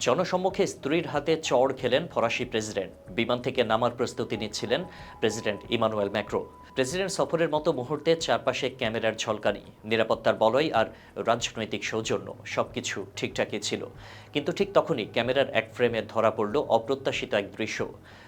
জনসম্মুখে স্ত্রীর হাতে চড় খেলেন ফরাসি প্রেসিডেন্ট। বিমান থেকে নামার প্রস্তুতি নিচ্ছিলেন প্রেসিডেন্ট ইমানুয়েল ম্যাক্রো। প্রেসিডেন্ট সফরের মতো মুহূর্তে চারপাশে ক্যামেরার ঝলকানি, নিরাপত্তার বলয় আর রাজনৈতিক সৌজন্য, সবকিছু ঠিকঠাকই ছিল। কিন্তু ঠিক তখনই ক্যামেরার এক ফ্রেমে ধরা পড়ল অপ্রত্যাশিত এক দৃশ্য।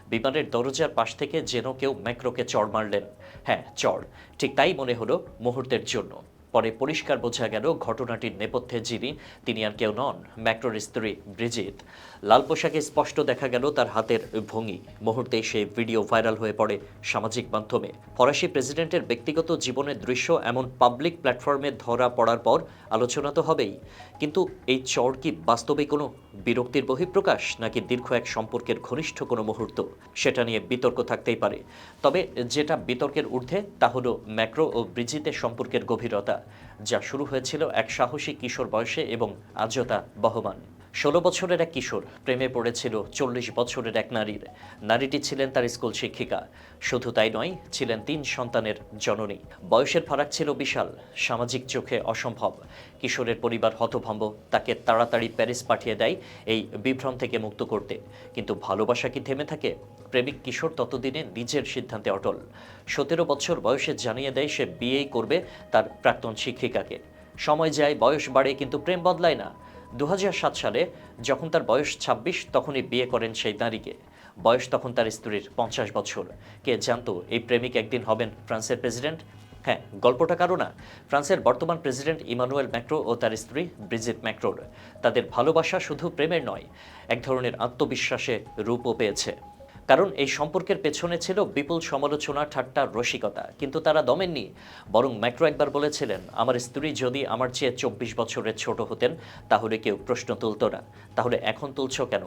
বিমানের দরজার পাশ থেকে যেন কেউ ম্যাক্রোকে চড় মারলেন। হ্যাঁ চড়। ঠিক তাই মনে হলো মুহূর্তের জন্য। পরে পরিষ্কার বোঝা গেল ঘটনাটির নেপথ্যে যিনি, তিনি আর কেউ নন ম্যাক্রোর স্ত্রী ব্রিজিত। লাল পোশাকে স্পষ্ট দেখা গেল তার হাতের ভঙ্গি। মুহূর্তে সেই ভিডিও ভাইরাল হয়ে পড়ে সামাজিক মাধ্যমে। ফরাসি প্রেসিডেন্টের ব্যক্তিগত জীবনের দৃশ্য এমন পাবলিক প্ল্যাটফর্মে ধরা পড়ার পর আলোচনা তো হবেই। কিন্তু এই চর কি বাস্তবে কোনো বিরক্তির বহিঃপ্রকাশ নাকি দীর্ঘ এক সম্পর্কের ঘনিষ্ঠ কোনো মুহূর্ত, সেটা নিয়ে বিতর্ক থাকতেই পারে। তবে যেটা বিতর্কের ঊর্ধ্বে, তা হলো ম্যাক্রো ও ব্রিজিতের সম্পর্কের গভীরতা, যা শুরু হয়েছিল এক সাহসী কিশোর বয়সে এবং আজও তা বহমান। ষোলো বছরের এক কিশোর প্রেমে পড়েছিল চল্লিশ বছরের এক নারীর। নারীটি ছিলেন তার স্কুল শিক্ষিকা। শুধু তাই নয়, ছিলেন তিন সন্তানের জননী। বয়সের ফারাক ছিল বিশাল, সামাজিক চোখে অসম্ভব। কিশোরের পরিবার হতভম্ব, তাকে তাড়াতাড়ি প্যারিস পাঠিয়ে দেয় এই বিভ্রম থেকে মুক্ত করতে। কিন্তু ভালোবাসা কি থেমে থাকে? প্রেমিক কিশোর ততদিনে নিজের সিদ্ধান্তে অটল। সতেরো বছর বয়সে জানিয়ে দেয় সে বিয়েই করবে তার প্রাক্তন শিক্ষিকাকে। সময় যায়, বয়স বাড়ে, কিন্তু প্রেম বদলায় না। দু হাজার সাত সালে যখন তার বয়স ২৬ তখনই বিয়ে করেন সেই নারীকে। বয়স তখন তার স্ত্রীর পঞ্চাশ বছর। কে জানতো এই প্রেমিক একদিন হবেন ফ্রান্সের প্রেসিডেন্ট? হ্যাঁ গল্পটা কারও না। ফ্রান্সের বর্তমান প্রেসিডেন্ট ইমানুয়েল ম্যাক্রো ও তার স্ত্রী ব্রিজিট ম্যাক্রোর। তাদের ভালোবাসা শুধু প্রেমের নয়, এক ধরনের আত্মবিশ্বাসে রূপও পেয়েছে। কারণ এই সম্পর্কের পেছনে ছিল বিপুল সমালোচনা, ঠাট্টা, রসিকতা। কিন্তু তারা দমেননি। বরং ম্যাক্রো একবার বলেছিলেন, আমার স্ত্রী যদি আমার চেয়ে চব্বিশ বছরের ছোট হতেন, তাহলে কেউ প্রশ্ন তুলত না। তাহলে এখন তুলছ কেন?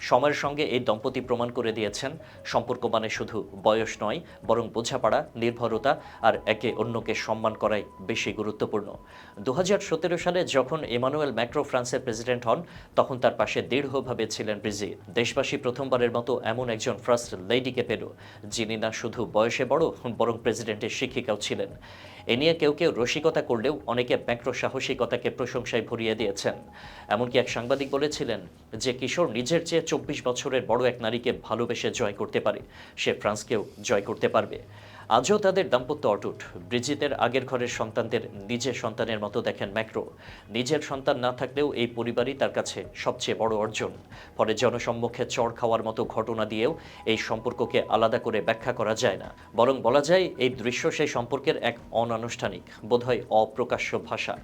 সময়ের সঙ্গে এই দম্পতি প্রমাণ করে দিয়েছেন, সম্পর্ক মানে শুধু বয়স নয়, বরং বোঝাপড়া, নির্ভরতা আর একে অন্যকে সম্মান করাই বেশি গুরুত্বপূর্ণ। দু হাজার সতেরো সালে যখন এমানুয়েল ম্যাক্রো ফ্রান্সের প্রেসিডেন্ট হন, তখন তার পাশে দৃঢ়ভাবে ছিলেন ব্রিজি দেশবাসী প্রথমবারের মতো এমন একজন ফার্স্ট লেডিকে পেল, যিনি না শুধু বয়সে বড়, বরং প্রেসিডেন্টের শিক্ষিকাও ছিলেন। এ নিয়ে কেউ কেউ রসিকতা করলেও অনেকে ম্যাক্রো সাহসিকতাকে প্রশংসায় ভরিয়ে দিয়েছেন। এমনকি এক সাংবাদিক বলেছিলেন যে কিশোর নিজের চেয়ে চব্বিশ বছরের বড় এক নারীকে ভালোবেসে জয় করতে পারে। সে ফ্রান্সকেও জয় করতে পারবে। আজও তাদের দাম্পত্য অটুট। ব্রিজিতের আগের ঘরের সন্তানদের নিজের সন্তানের মতো দেখেন ম্যাক্রো। নিজের সন্তান না থাকলেও এই পরিবারই তার কাছে সবচেয়ে বড় অর্জন। ফলে জনসম্মুখে চড় খাওয়ার মতো ঘটনা দিয়েও এই সম্পর্ককে আলাদা করে ব্যাখ্যা করা যায় না। বরং বলা যায়, এই দৃশ্য সেই সম্পর্কের এক অনানুষ্ঠানিক, বোধহয় অপ্রকাশ্য ভাষা।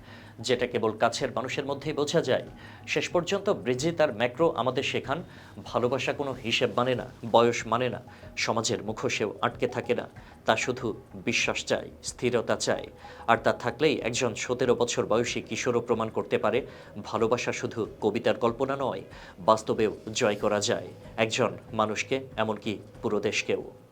যেটা কেবল কাছের মানুষের মধ্যেই বোঝা যায়। শেষ পর্যন্ত ব্রিজিত আর ম্যাক্রো আমাদের শেখান, ভালোবাসা কোনো হিসেব মানে না, বয়স মানে না, সমাজের মুখোশেও আটকে থাকে না। তা শুধু বিশ্বাস চায় স্থিরতা চায় আর তা থাকলেই একজন সতেরো বছর বয়সী কিশোরও প্রমাণ করতে পারে, ভালোবাসা শুধু কবিতার কল্পনা নয়, বাস্তবেও জয় করা যায়। একজন মানুষকে, এমনকি পুরো দেশকেও।